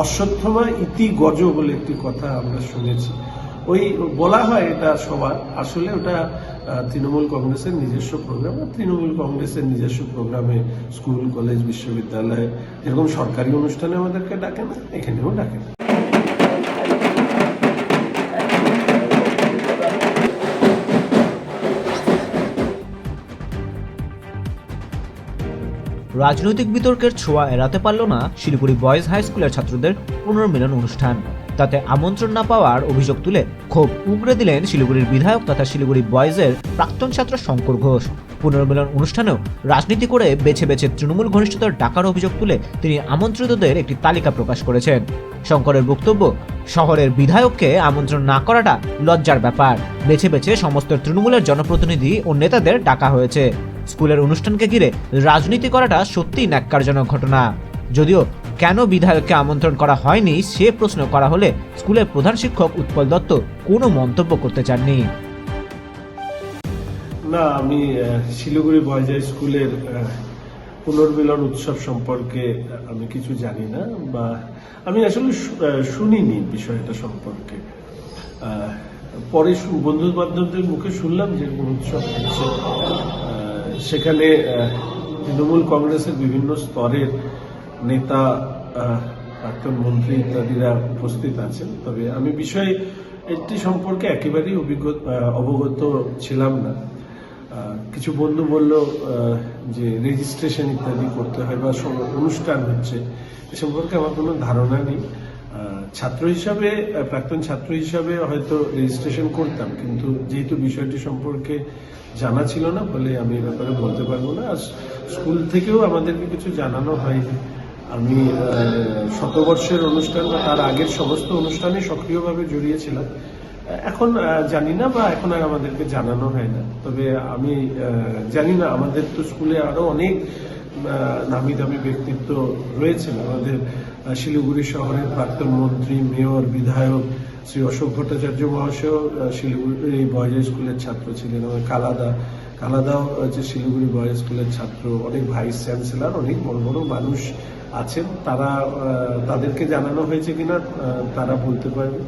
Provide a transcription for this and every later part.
অশ্বত্থমা ইতি গজ বলে একটি কথা আমরা শুনেছি। ওই বলা হয় এটা সবার। আসলে ওটা তৃণমূল কংগ্রেসের নিজস্ব প্রোগ্রাম আর তৃণমূল কংগ্রেসের নিজস্ব প্রোগ্রামে স্কুল কলেজ বিশ্ববিদ্যালয়ে এরকম সরকারি অনুষ্ঠানে আমাদেরকে ডাকে না, এখানেও ডাকে। না রাজনৈতিক বিতর্কের ছোঁয়া এড়াতে পারল না শিলিগুড়ি বয়েজ হাই স্কুলের ছাত্রদের পুনর্মিলন অনুষ্ঠান। তাতে আমন্ত্রণ না পাওয়ার অভিযোগ তুলে ক্ষোভ উগড়ে দিলেন শিলিগুড়ির বিধায়ক তথা শিলিগুড়ি বয়েজের প্রাক্তন ছাত্র শঙ্কর ঘোষ। পুনর্মিলন অনুষ্ঠানেও রাজনীতি করে বেছে বেছে তৃণমূল ঘনিষ্ঠতার ডাকার অভিযোগ তুলে তিনি আমন্ত্রিতদের একটি তালিকা প্রকাশ করেছেন। শঙ্করের বক্তব্য, শহরের বিধায়ককে আমন্ত্রণ না করাটা লজ্জার ব্যাপার। বেছে বেছে সমস্ত তৃণমূলের জনপ্রতিনিধি ও নেতাদের ডাকা হয়েছে। স্কুলের অনুষ্ঠানকে ঘিরে রাজনীতি করাটা সত্যিই ন্যাক্কারজনক ঘটনা। যদিও কেন বিধায়ককে আমন্ত্রণ করা হয়নি, সে প্রশ্ন করা হলে স্কুলের প্রধান শিক্ষক উৎপল দত্ত কোনো মন্তব্য করতে চাননি। না, আমি শিলিগুড়ি বয়েজ হাই স্কুলের পুনর্মিলন উৎসব সম্পর্কে আমি কিছু জানি না বা আমি আসলে শুনিনি বিষয়টা সম্পর্কে। পরে বন্ধু বান্ধবদের মুখে শুনলাম যে উৎসব হচ্ছে সেখানে তৃণমূল কংগ্রেসের বিভিন্ন স্তরের নেতা প্রাক্তন মন্ত্রী ইত্যাদিরা উপস্থিত আছেন। তবে আমি বিষয়ে এটি সম্পর্কে একেবারেই অভিজ্ঞ অবগত ছিলাম না। কিছু বন্ধু বলল যে রেজিস্ট্রেশন ইত্যাদি করতে হয় বা অনুষ্ঠান হচ্ছে। এ সম্পর্কে আমার কোনো ধারণা নেই। ছাত্র হিসাবে প্রাক্তন ছাত্র হিসাবে হয়তো রেজিস্ট্রেশন করতাম, কিন্তু যেহেতু বিষয়টি সম্পর্কে জানা ছিল না, বলে আমি এ ব্যাপারে বলতে পারব না। আর স্কুল থেকেও আমাদেরকে কিছু জানানো হয়নি। আমি শতবর্ষের অনুষ্ঠান বা তার আগের সমস্ত অনুষ্ঠানে সক্রিয়ভাবে জড়িয়েছিলাম এখন জানি না বা এখন আর আমাদেরকে জানানো হয় না। তবে আমি জানি না, আমাদের তো স্কুলে আরও অনেক নামি দামি ব্যক্তিত্ব রয়েছেন। আমাদের শিলিগুড়ি শহরের প্রাক্তন মন্ত্রী, মেয়র, বিধায়ক শ্রী অশোক ভট্টাচার্য মহাশয় শিলিগুড়ি বয়েজ হাই স্কুলের ছাত্র ছিলেন। আমার কালাদা, কালাদাও হচ্ছে শিলিগুড়ি বয়েজ স্কুলের ছাত্র, অনেক ভাইস চ্যান্সেলার, অনেক বড় বড় মানুষ আছেন। তারা তাদেরকে জানানো হয়েছে কিনা তারা বলতে পারবে।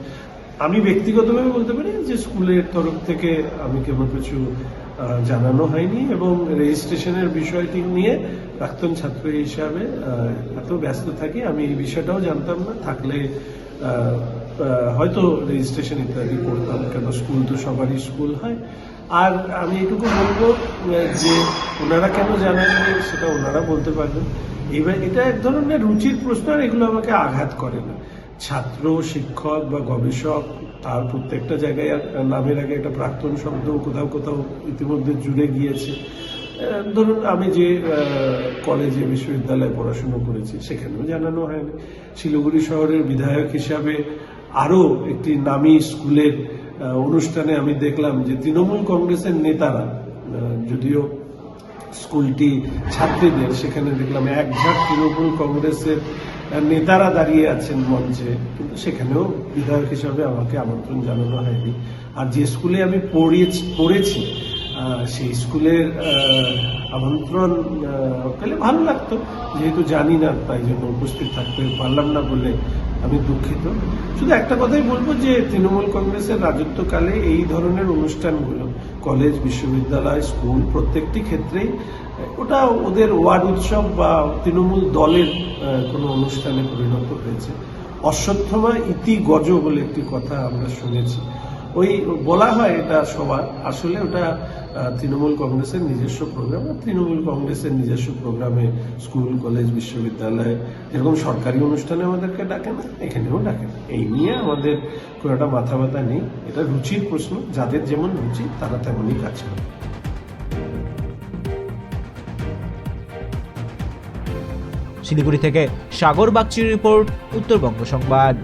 আমি ব্যক্তিগতভাবে বলতে পারি যে স্কুলের তরফ থেকে আমি কেমন কিছু জানানো হয়নি এবং রেজিস্ট্রেশনের বিষয়টি নিয়ে প্রাক্তন ছাত্র হিসাবে এত ব্যস্ত থাকি, আমি এই বিষয়টাও জানতাম না। থাকলে হয়তো রেজিস্ট্রেশন ইত্যাদি করতাম, কেন স্কুল তো সবারই স্কুল হয়। আর আমি এটুকু বলব যে ওনারা কেন জানাননি সেটা ওনারা বলতে পারবেন। এবার এটা এক ধরনের রুচির প্রশ্ন আর এগুলো আমাকে আঘাত করে না। ছাত্র, শিক্ষক বা গবেষক, তার প্রত্যেকটা জায়গায় নামের আগে একটা প্রাক্তন শব্দ কোথাও কোথাও ইতিমধ্যে জুড়ে গিয়েছে। ধরুন আমি যে কলেজে বিশ্ববিদ্যালয়ে পড়াশুনো করেছি, সেখানেও জানানো হয়নি। শিলিগুড়ি শহরের বিধায়ক হিসাবে আরও একটি নামী স্কুলের অনুষ্ঠানে আমি দেখলাম যে তৃণমূল কংগ্রেসের নেতারা যদিও স্কুলটি ছাত্রীদের, সেখানে দেখলাম এক ঝাঁক তৃণমূল কংগ্রেসের নেতারা দাঁড়িয়ে আছেন মঞ্চে, কিন্তু সেখানেও বিধায়ক হিসাবে আমাকে আমন্ত্রণ জানানো হয়নি। আর যে স্কুলে আমি পড়িয়েছি, পড়েছি সেই স্কুলের আমন্ত্রণ পেলে ভালো লাগতো। যেহেতু জানি না, তাই জন্য উপস্থিত থাকতে পারলাম না বলে আমি দুঃখিত। শুধু একটা কথাই বলব যে, তৃণমূল কংগ্রেসের রাজত্বকালে এই ধরনের অনুষ্ঠানগুলো, কলেজ, বিশ্ববিদ্যালয়, স্কুল, প্রত্যেকটি ক্ষেত্রেই ওটা ওদের ওয়ার্ড উৎসব বা তৃণমূল দলের কোনো অনুষ্ঠানে পরিণত হয়েছে। অশ্বত্থমা ইতি গজ বলে একটি কথা আমরা শুনেছি। ওই বলা হয় এটা সবার। আসলে ওটা তৃণমূল কংগ্রেসের নিজস্ব প্রোগ্রাম আর তৃণমূল কংগ্রেসের নিজস্ব প্রোগ্রামে স্কুল কলেজ বিশ্ববিদ্যালয় এরকম সরকারি অনুষ্ঠানে আমাদেরকে ডাকে না, এখানেও ডাকে না। এই নিয়ে আমাদের কোনো একটা মাথা ব্যথা নেই। এটা রুচির প্রশ্ন। যাদের যেমন রুচি, তারা তেমনই কাজ করে। শিলিগুড়ি থেকে সাগর বাগচির রিপোর্ট উত্তরবঙ্গ সংবাদ।